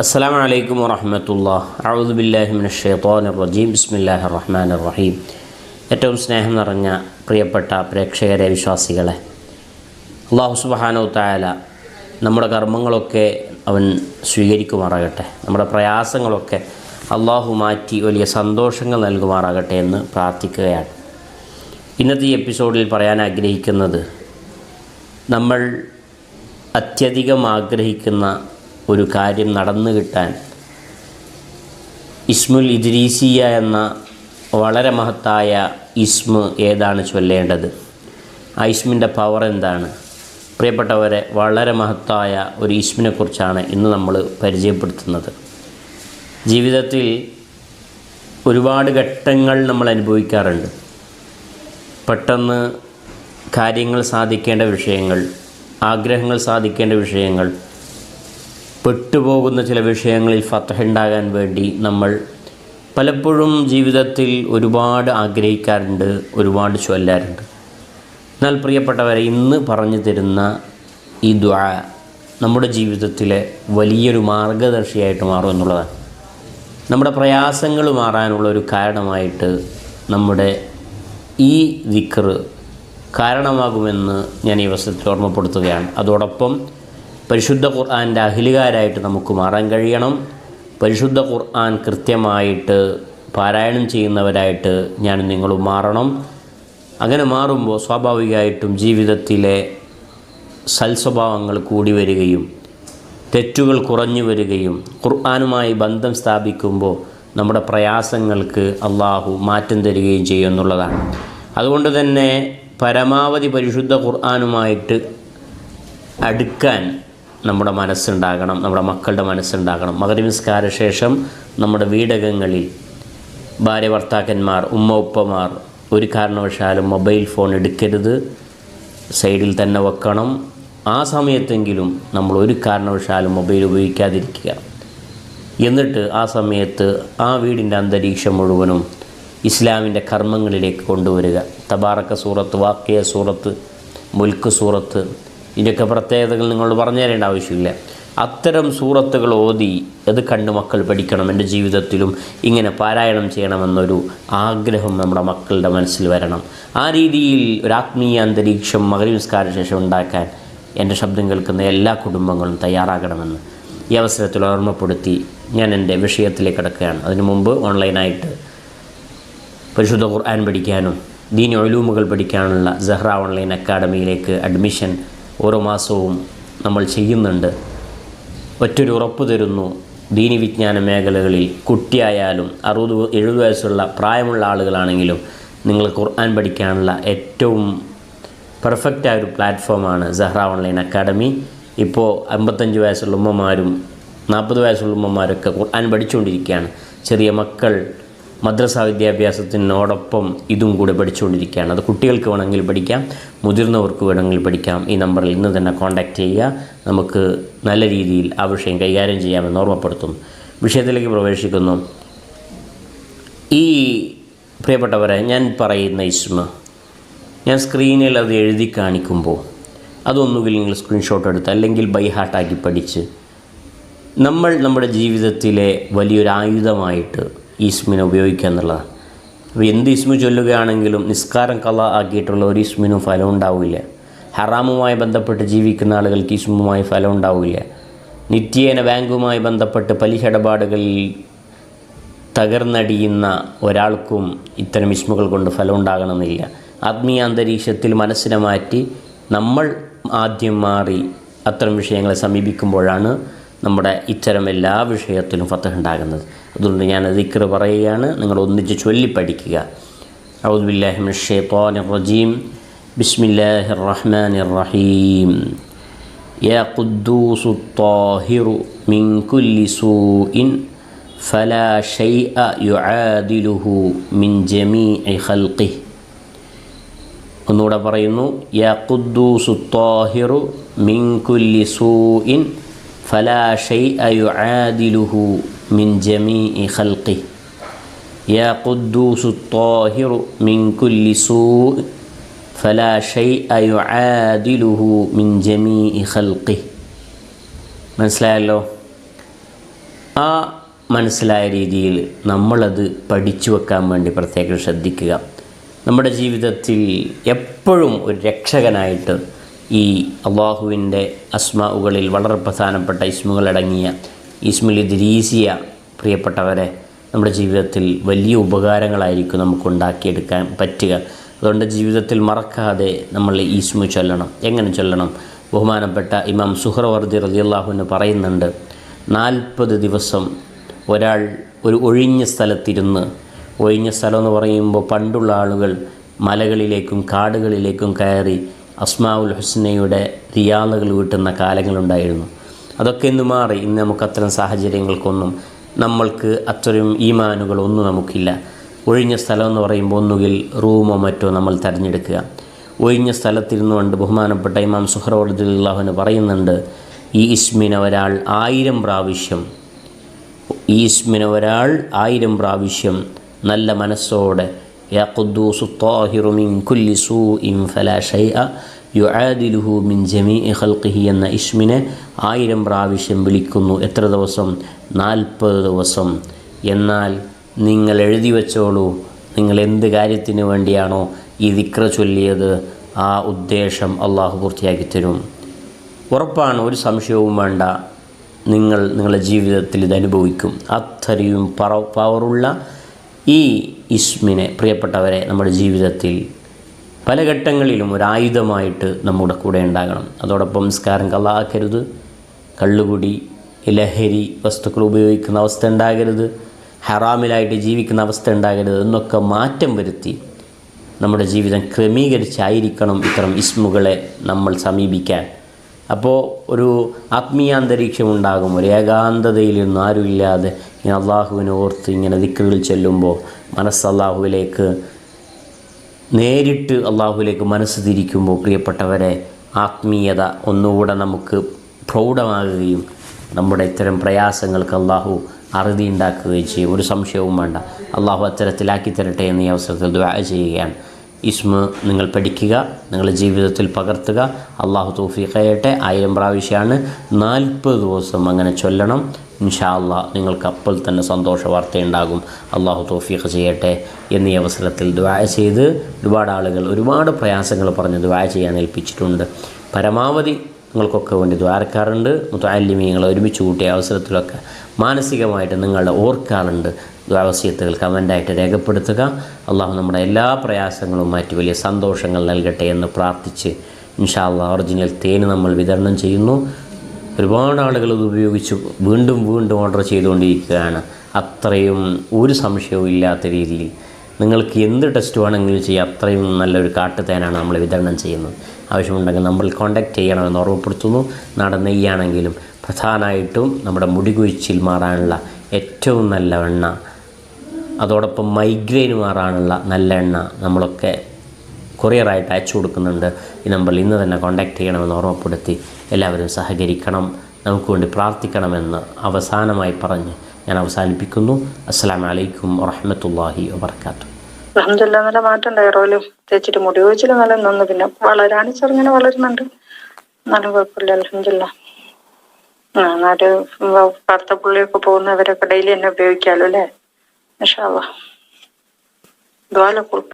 അസ്സാം വലൈക്കും بالله من الشيطان الرجيم റജീം. ബിസ്മില്ലാഹി റഹ്മാൻ റഹീം ഏറ്റവും സ്നേഹം നിറഞ്ഞ പ്രിയപ്പെട്ട പ്രേക്ഷകരെ വിശ്വാസികളെ അള്ളാഹു സുബാനോ തായാല നമ്മുടെ കർമ്മങ്ങളൊക്കെ അവൻ സ്വീകരിക്കുമാറാകട്ടെ. നമ്മുടെ പ്രയാസങ്ങളൊക്കെ അള്ളാഹു മാറ്റി വലിയ സന്തോഷങ്ങൾ നൽകുമാറാകട്ടെ എന്ന് പ്രാർത്ഥിക്കുകയാണ്. ഇന്നത്തെ ഈ എപ്പിസോഡിൽ പറയാൻ ആഗ്രഹിക്കുന്നത് നമ്മൾ അത്യധികം ആഗ്രഹിക്കുന്ന ഒരു കാര്യം നടന്നു കിട്ടാൻ ഇസ്മുൽ ഇദ്രീസിയ എന്ന വളരെ മഹത്തായ ഇസ്മ് ഏതാണ് ചൊല്ലേണ്ടത്? ആ ഇസ്മിന്റെ പവർ എന്താണ്? പ്രിയപ്പെട്ടവരെ വളരെ മഹത്തായ ഒരു ഇസ്മിനെക്കുറിച്ചാണ് ഇന്ന് നമ്മൾ പരിചയപ്പെടുത്തുന്നത്. ജീവിതത്തിൽ ഒരുപാട് ഘട്ടങ്ങൾ നമ്മൾ അനുഭവിക്കാറുണ്ട്. പെട്ടെന്ന് കാര്യങ്ങൾ സാധിക്കേണ്ട വിഷയങ്ങൾ ആഗ്രഹങ്ങൾ സാധിക്കേണ്ട വിഷയങ്ങൾ പെട്ടുപോകുന്ന ചില വിഷയങ്ങളിൽ ഫത്തഹുണ്ടാകാൻ വേണ്ടി നമ്മൾ പലപ്പോഴും ജീവിതത്തിൽ ഒരുപാട് ആഗ്രഹിക്കാറുണ്ട് ഒരുപാട് ചൊല്ലാറുണ്ട്. എന്നാൽ പ്രിയപ്പെട്ടവരെ ഇന്ന് പറഞ്ഞു തരുന്ന ഈ ദ്വാ നമ്മുടെ ജീവിതത്തിലെ വലിയൊരു മാർഗദർശിയായിട്ട് മാറും എന്നുള്ളതാണ്. നമ്മുടെ പ്രയാസങ്ങൾ മാറാനുള്ള ഒരു കാരണമായിട്ട് നമ്മുടെ ഈ ദിക്കറ് കാരണമാകുമെന്ന് ഞാൻ ഈ അവസരത്തിൽ ഓർമ്മപ്പെടുത്തുകയാണ്. അതോടൊപ്പം പരിശുദ്ധ ഖുർആാന്റെ അഖിലുകാരായിട്ട് നമുക്ക് മാറാൻ കഴിയണം. പരിശുദ്ധ ഖുർആൻ കൃത്യമായിട്ട് പാരായണം ചെയ്യുന്നവരായിട്ട് ഞാൻ നിങ്ങളും മാറണം. അങ്ങനെ മാറുമ്പോൾ സ്വാഭാവികമായിട്ടും ജീവിതത്തിലെ സൽസ്വഭാവങ്ങൾ കൂടി വരികയും തെറ്റുകൾ കുറഞ്ഞു വരികയും ഖുർആാനുമായി ബന്ധം സ്ഥാപിക്കുമ്പോൾ നമ്മുടെ പ്രയാസങ്ങൾക്ക് അള്ളാഹു മാറ്റം തരികയും ചെയ്യും എന്നുള്ളതാണ്. അതുകൊണ്ട് തന്നെ പരമാവധി പരിശുദ്ധ ഖുർആാനുമായിട്ട് അടുക്കാൻ നമ്മുടെ മനസ്സുണ്ടാകണം നമ്മുടെ മക്കളുടെ മനസ്സുണ്ടാകണം. മകരവിസ്കാര ശേഷം നമ്മുടെ വീടകങ്ങളിൽ ഭാര്യ ഭർത്താക്കന്മാർ ഉമ്മ ഉപ്പമാർ ഒരു കാരണവശാലും മൊബൈൽ ഫോൺ എടുക്കരുത്. സൈഡിൽ തന്നെ വെക്കണം. ആ സമയത്തെങ്കിലും നമ്മൾ ഒരു കാരണവശാലും മൊബൈൽ ഉപയോഗിക്കാതിരിക്കുക. എന്നിട്ട് ആ സമയത്ത് ആ വീടിന്റെ അന്തരീക്ഷം മുഴുവനും ഇസ്ലാമിന്റെ കർമ്മങ്ങളിലേക്ക് കൊണ്ടുവരിക. തബാറക്ക സൂറത്ത് വാക്കിയ സൂറത്ത് മുൽക്ക് സൂറത്ത് ഇതിന്റെയൊക്കെ പ്രത്യേകതകൾ നിങ്ങൾ പറഞ്ഞു തരേണ്ട ആവശ്യമില്ല. അത്തരം സൂറത്തുകൾ ഓതി അത് കണ്ട് മക്കൾ പഠിക്കണം. എന്റെ ജീവിതത്തിലും ഇങ്ങനെ പാരായണം ചെയ്യണമെന്നൊരു ആഗ്രഹം നമ്മുടെ മക്കളുടെ മനസ്സിൽ വരണം. ആ രീതിയിൽ ഒരു ആത്മീയ അന്തരീക്ഷം മകരവിസ്കാര ശേഷം ഉണ്ടാക്കാൻ എന്റെ ശബ്ദം കേൾക്കുന്ന എല്ലാ കുടുംബങ്ങളും തയ്യാറാകണമെന്ന് ഈ അവസരത്തിൽ ഓർമ്മപ്പെടുത്തി ഞാൻ എന്റെ വിഷയത്തിലേക്ക് കിടക്കുകയാണ്. അതിനു മുമ്പ് ഓൺലൈനായിട്ട് പരിശുദ്ധ ഖുർആൻ പഠിക്കാനും ദീനി ഒലൂമുകൾ പഠിക്കാനുള്ള സെഹ്റ ഓൺലൈൻ അക്കാഡമിയിലേക്ക് അഡ്മിഷൻ ഓരോ മാസവും നമ്മൾ ചെയ്യുന്നുണ്ട്. ഒറ്റൊരു ഉറപ്പ് തരുന്നു ദീനി വിജ്ഞാന മേഖലകളിൽ കുട്ടിയായാലും അറുപത് എഴുപത് വയസ്സുള്ള പ്രായമുള്ള ആളുകളാണെങ്കിലും നിങ്ങൾ ഖുർആൻ പഠിക്കാനുള്ള ഏറ്റവും പെർഫെക്റ്റായ ഒരു പ്ലാറ്റ്ഫോമാണ് സഹ്റ ഓൺലൈൻ അക്കാഡമി ഇപ്പോൾ അമ്പത്തഞ്ച് വയസ്സുള്ള ഉമ്മമാരും നാൽപ്പത് വയസ്സുള്ള ഉമ്മമാരൊക്കെ ഖുർആൻ പഠിച്ചുകൊണ്ടിരിക്കുകയാണ്. ചെറിയ മക്കൾ മദ്രസ വിദ്യാഭ്യാസത്തിനോടൊപ്പം ഇതും കൂടെ പഠിച്ചുകൊണ്ടിരിക്കുകയാണ്. അത് കുട്ടികൾക്ക് വേണമെങ്കിൽ പഠിക്കാം മുതിർന്നവർക്ക് വേണമെങ്കിൽ പഠിക്കാം. ഈ നമ്പറിൽ ഇന്ന് തന്നെ കോൺടാക്റ്റ് ചെയ്യുക. നമുക്ക് നല്ല രീതിയിൽ ആ വിഷയം കൈകാര്യം ചെയ്യാമെന്ന് ഓർമ്മപ്പെടുത്തുന്നു. വിഷയത്തിലേക്ക് പ്രവേശിക്കുന്നു. ഈ പ്രിയപ്പെട്ടവരെ ഞാൻ പറയുന്ന ഇസ്മ ഞാൻ സ്ക്രീനിൽ അത് എഴുതി കാണിക്കുമ്പോൾ അതൊന്നുകിൽ നിങ്ങൾ സ്ക്രീൻഷോട്ട് എടുത്ത് അല്ലെങ്കിൽ ബൈ ഹാർട്ടാക്കി പഠിച്ച് നമ്മൾ നമ്മുടെ ജീവിതത്തിലെ വലിയൊരു ആയുധമായിട്ട് ഈസ്മിനെ ഉപയോഗിക്കുക എന്നുള്ളതാണ്. അപ്പോൾ എന്ത് ഇസ്മു ചൊല്ലുകയാണെങ്കിലും നിസ്കാരം കല ആക്കിയിട്ടുള്ള ഒരു ഇസ്മിനും ഫലം ഉണ്ടാവില്ല. ഹറാമുമായി ബന്ധപ്പെട്ട് ജീവിക്കുന്ന ആളുകൾക്ക് ഇസ്മുമായി ഫലം ഉണ്ടാവില്ല. നിത്യേന ബാങ്കുമായി ബന്ധപ്പെട്ട് പലിശ ഇടപാടുകളിൽ തകർന്നടിയുന്ന ഒരാൾക്കും ഇത്തരം ഇസ്മുകൾ കൊണ്ട് ഫലം ഉണ്ടാകണമെന്നില്ല. ആത്മീയ അന്തരീക്ഷത്തിൽ മനസ്സിനെ മാറ്റി നമ്മൾ ആദ്യം മാറി അത്തരം വിഷയങ്ങളെ സമീപിക്കുമ്പോഴാണ് നമ്മുടെ ഇത്തരം എല്ലാ വിഷയത്തിലും ഫത്തഹ് ഉണ്ടാകുന്നത് അതുകൊണ്ട് ഞാൻ ദിക്ർ പറയുകയാണ് നിങ്ങൾ ഒന്നിച്ച് ചൊല്ലി പഠിക്കുക ഔദ്ബില്ലാഹിമിൻ ഷെയ്ത്താൻ റജീം ബിസ്മില്ലാഹി റഹ്മാൻ റഹീം يا قدوس الطاهر من كل سوء فلا شيء يعادله من جميع خلقه ഒന്നുകൂടെ പറയുന്നു യാ ഖുദ്ദൂസു ത്വാഹിറു മിൻ കുല്ലി സൂഇൻ فلا شيء يعادله من جميع خلقه يا قدوس الطاهر من كل سوء فلا شيء يعادله من جميع خلقه മനസ്സിലായല്ലോ ആ മനസ്സിലായ രീതിയിൽ നമ്മളത് പഠിച്ചു വെക്കാൻ വേണ്ടി പ്രത്യേകം ശ്രദ്ധിക്കുക നമ്മുടെ ജീവിതത്തിൽ എപ്പോഴും ഒരു രക്ഷകനായിട്ട് ഈ അള്ളാഹുവിന്റെ അസ്മാവുകളിൽ വളരെ പ്രധാനപ്പെട്ട ഇസ്മുകളടങ്ങിയ ഇസ്മുൽ ദിരീസിയ പ്രിയപ്പെട്ടവരെ നമ്മുടെ ജീവിതത്തിൽ വലിയ ഉപകാരങ്ങളായിരിക്കും നമുക്ക് ഉണ്ടാക്കിയെടുക്കാൻ പറ്റുക. അതുകൊണ്ട് ജീവിതത്തിൽ മറക്കാതെ നമ്മൾ ഈസ്മു ചൊല്ലണം. എങ്ങനെ ചൊല്ലണം? ബഹുമാനപ്പെട്ട ഇമാം സുഹ്റവർദി റളിയല്ലാഹുവിന് പറയുന്നുണ്ട് നാൽപ്പത് ദിവസം ഒരാൾ ഒരു ഒഴിഞ്ഞ സ്ഥലത്തിരുന്ന് ഒഴിഞ്ഞ സ്ഥലം എന്ന് പറയുമ്പോൾ പണ്ടുള്ള ആളുകൾ മലകളിലേക്കും കാടുകളിലേക്കും കയറി അസ്മാവുൽ ഹുസ്നയുടെ റിയാദകൾ വീട്ടുന്ന കാലങ്ങളുണ്ടായിരുന്നു. അതൊക്കെ ഇന്ന് മാറി. ഇന്ന് നമുക്ക് അത്തരം സാഹചര്യങ്ങൾക്കൊന്നും നമ്മൾക്ക് അത്രയും ഈമാനുകളൊന്നും നമുക്കില്ല. ഒഴിഞ്ഞ സ്ഥലം എന്ന് പറയുമ്പോൾ ഒന്നുകിൽ റൂമോ മറ്റോ നമ്മൾ തിരഞ്ഞെടുക്കുക. ഒഴിഞ്ഞ സ്ഥലത്തിരുന്നു കൊണ്ട് ബഹുമാനപ്പെട്ട ഇമാം സുഹ്റോദ്ദുല്ലാഹുവിന് പറയുന്നുണ്ട് ഈ ഇസ്മിനെ ഒരാൾ ആയിരം പ്രാവശ്യം ഈ ഇസ്മിനെ ഒരാൾ ആയിരം പ്രാവശ്യം നല്ല മനസ്സോടെ യാ قدوس الطاهر من كل سوء فلا شيء يعادله من جميع خلقه എന്ന ഇസ്മിനെ ആയിരം പ്രാവശ്യം വിളിക്കുന്നു. എത്ര ദിവസം? നാൽപ്പത് ദിവസം. എന്നാൽ നിങ്ങൾ എഴുതി വെച്ചോളൂ. നിങ്ങൾ എന്ത് കാര്യത്തിന് വേണ്ടിയാണോ ഈ ദിക്ര ചൊല്ലിയത്? ആ ഉദ്ദേശം അള്ളാഹു പൂർത്തിയാക്കി തരും. ഉറപ്പാണ് ഒരു സംശയവും വേണ്ട. നിങ്ങൾ നിങ്ങളുടെ ജീവിതത്തിൽ ഇത് അനുഭവിക്കും. അത്രയും പവറുള്ള ഈ ഇസ്മിനെ പ്രിയപ്പെട്ടവരെ നമ്മുടെ ജീവിതത്തിൽ പല ഘട്ടങ്ങളിലും ഒരായുധമായിട്ട് നമ്മുടെ കൂടെ ഉണ്ടാകണം. അതോടൊപ്പം നിസ്കാരം കള്ളാക്കരുത് കള്ളുകുടി ലഹരി വസ്തുക്കൾ ഉപയോഗിക്കുന്ന അവസ്ഥ ഉണ്ടാകരുത് ഹറാമിലായിട്ട് ജീവിക്കുന്ന അവസ്ഥ ഉണ്ടാകരുത് എന്നൊക്കെ മാറ്റം വരുത്തി നമ്മുടെ ജീവിതം ക്രമീകരിച്ചായിരിക്കണം ഇത്തരം ഇസ്മുകളെ നമ്മൾ സമീപിക്കാൻ. അപ്പോൾ ഒരു ആത്മീയാന്തരീക്ഷം ഉണ്ടാകും ഒരു ഏകാന്തതയിൽ നിന്ന് ആരുമില്ലാതെ ഇങ്ങനെ അള്ളാഹുവിനെ ഓർത്ത് ഇങ്ങനെ ദിക്കുകൾ ചെല്ലുമ്പോൾ മനസ്സ് അള്ളാഹുവിലേക്ക് നേരിട്ട് അള്ളാഹുവിലേക്ക് മനസ്സ് തിരിക്കുമ്പോൾ പ്രിയപ്പെട്ടവരെ ആത്മീയത ഒന്നുകൂടെ നമുക്ക് പ്രൗഢമാകുകയും നമ്മുടെ ഇത്തരം പ്രയാസങ്ങൾക്ക് അള്ളാഹു അറുതി ഉണ്ടാക്കുകയും ചെയ്യും. ഒരു സംശയവും വേണ്ട. അള്ളാഹു അത്തരത്തിലാക്കി തരട്ടെ എന്നീ അവസരത്തിൽ ദ്വാ ചെയ്യുകയാണ്. ഇസ്മ നിങ്ങൾ പഠിക്കുക നിങ്ങളുടെ ജീവിതത്തിൽ പകർത്തുക. അള്ളാഹു തൗഫീഖ് ആയിരം പ്രാവശ്യമാണ്. നാൽപ്പത് ദിവസം അങ്ങനെ ചൊല്ലണം. ഇൻഷാ അള്ളാഹ് നിങ്ങൾക്ക് അപ്പോൾ തന്നെ സന്തോഷ വാർത്തയുണ്ടാകും. അള്ളാഹു തൗഫീഖ് ചെയ്യട്ടെ എന്നീ അവസരത്തിൽ ദ്വായ ചെയ്ത് ഒരുപാട് ആളുകൾ ഒരുപാട് പ്രയാസങ്ങൾ പറഞ്ഞ് ദ്വായ ചെയ്യാൻ ഏൽപ്പിച്ചിട്ടുണ്ട്. പരമാവധി നിങ്ങൾക്കൊക്കെ വേണ്ടി ദ്വാരക്കാറുണ്ട് മുത്താലിമീങ്ങൾ ഒരുമിച്ച് കൂട്ടിയ അവസരത്തിലൊക്കെ മാനസികമായിട്ട് നിങ്ങളുടെ ഓർക്കാറുണ്ട്. ദ്വാവസ്യത്തുകൾ കമന്റായിട്ട് രേഖപ്പെടുത്തുക. അള്ളാഹു നമ്മുടെ എല്ലാ പ്രയാസങ്ങളും മാറ്റി വലിയ സന്തോഷങ്ങൾ നൽകട്ടെ എന്ന് പ്രാർത്ഥിച്ച് ഇൻഷാ ഒറിജിനൽ തേന് നമ്മൾ വിതരണം ചെയ്യുന്നു. ഒരുപാട് ആളുകൾ ഇത് ഉപയോഗിച്ച് വീണ്ടും വീണ്ടും ഓർഡർ ചെയ്തുകൊണ്ടിരിക്കുകയാണ്. അത്രയും ഒരു സംശയവും ഇല്ലാത്ത രീതിയിൽ നിങ്ങൾക്ക് എന്ത് ടെസ്റ്റ് വേണമെങ്കിലും ചെയ്യാം. അത്രയും നല്ലൊരു കാട്ടുതേനാണ് നമ്മൾ വിതരണം ചെയ്യുന്നത്. ആവശ്യമുണ്ടെങ്കിൽ നമ്മൾ കോൺടാക്റ്റ് ചെയ്യണമെന്ന് ഓർമ്മപ്പെടുത്തുന്നു. നാടൻ നെയ്യാണെങ്കിലും പ്രധാനമായിട്ടും നമ്മുടെ മുടി കൊഴിച്ചിൽ മാറാനുള്ള ഏറ്റവും നല്ല എണ്ണ. അതോടൊപ്പം മൈഗ്രെയിൻ മാറാനുള്ള നല്ല എണ്ണ നമ്മളൊക്കെ കൊറിയറായിട്ട് അയച്ചു കൊടുക്കുന്നുണ്ട്. ഈ നമ്പറിൽ ഇന്ന് തന്നെ കോൺടാക്റ്റ് ചെയ്യണമെന്ന് ഓർമ്മപ്പെടുത്തി എല്ലാവരും സഹകരിക്കണം. നമുക്ക് വേണ്ടി പ്രാർത്ഥിക്കണമെന്ന് അവസാനമായി പറഞ്ഞ് ഞാൻ അവസാനിപ്പിക്കുന്നു. അസ്സാം വലൈക്കും വറഹമത്തല്ലാഹി വാബർക്കാത്തു. അലഹമില്ല നല്ല മാറ്റം ഉണ്ടായിറോലും തേച്ചിട്ട് മുടി വെച്ചില്ല നല്ല നിന്ന്. പിന്നെ വളരാണ് ചെറുങ്ങനെ വളരുന്നുണ്ട്. നല്ല കുഴപ്പമില്ല അലഹമില്ല ആ നാല് കറുത്ത പുള്ളിയൊക്കെ പോകുന്നവരൊക്കെ ഡെയിലി തന്നെ ഉപയോഗിക്കാമല്ലോ അല്ലേ? ഇൻഷാ അള്ളാ ദ്വാല